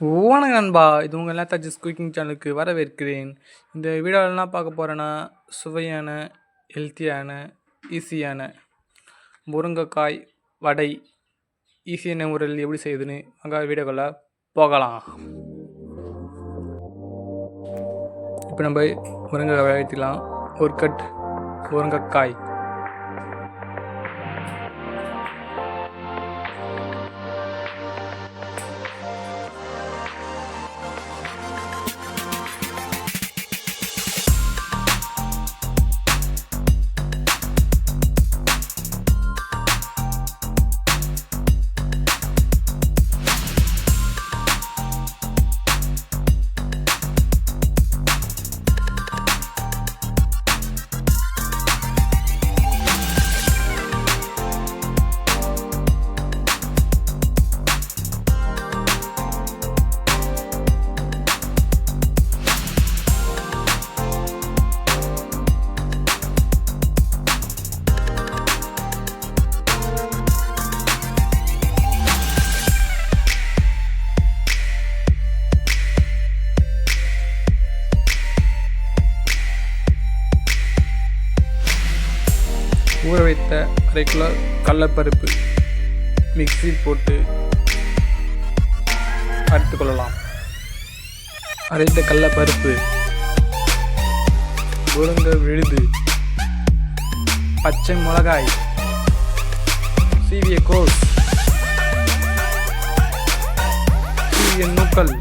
வணக்கம் நண்பா. இது உங்கள் நேதாஜிஸ் குக்கிங் சேனலுக்கு வரவேற்கிறேன். இந்த வீடியோவில் பார்க்க போகிறேன்னா சுவையான ஹெல்த்தியான ஈஸியான முருங்கைக்காய் வடை ஈஸியான முறையில் எப்படி செய்யுதுன்னு அங்கே வீடியோக்குள்ளே போகலாம். இப்போ நம்ம முருங்கைக்காய் எடுத்துக்கலாம். ஒரு கட் முருங்கைக்காய். ஊற வைத்த அரை கிலோ கடலப்பருப்பு மிக்சி போட்டு அரைத்து கொள்ளலாம். அரைத்த கடலப்பருப்பு முருங்கை விழுது. பச்சை மிளகாய் சீவிய கோஸ் சீவிய நூக்கல்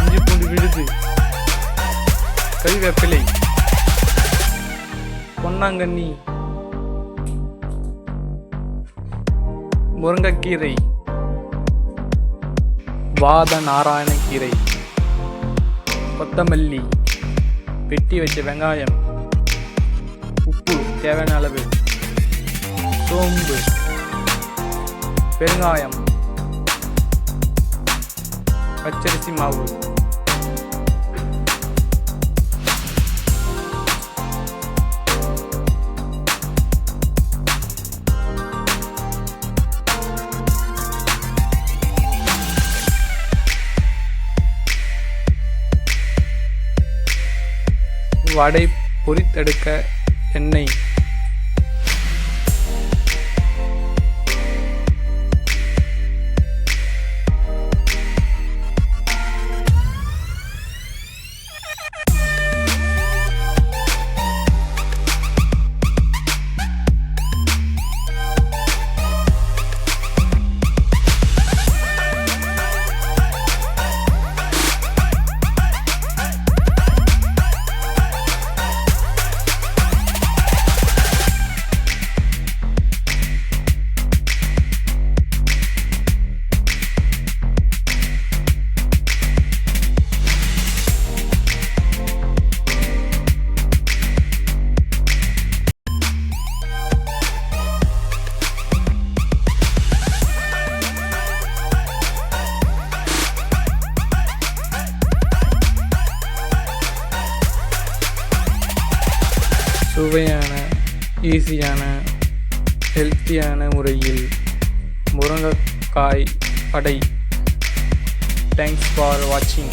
இஞ்சி பூண்டு விழுது. கறிவேப்பிலை பொன்னாங்கண்ணி முருங்கைக்கீரை. வாத நாராயணக்கீரை கொத்தமல்லி. வெட்டி வச்ச வெங்காயம். உப்பு தேவையான அளவு. சோம்பு. பெருங்காயம். பச்சரிசி மாவு. வடை பொரித்தெடுக்க எண்ணெய் சுவையான ஈஸியான ஹெல்த்தியான முறையில் முருங்கைக்காய் படை தேங்க்ஸ் ஃபார் வாட்சிங்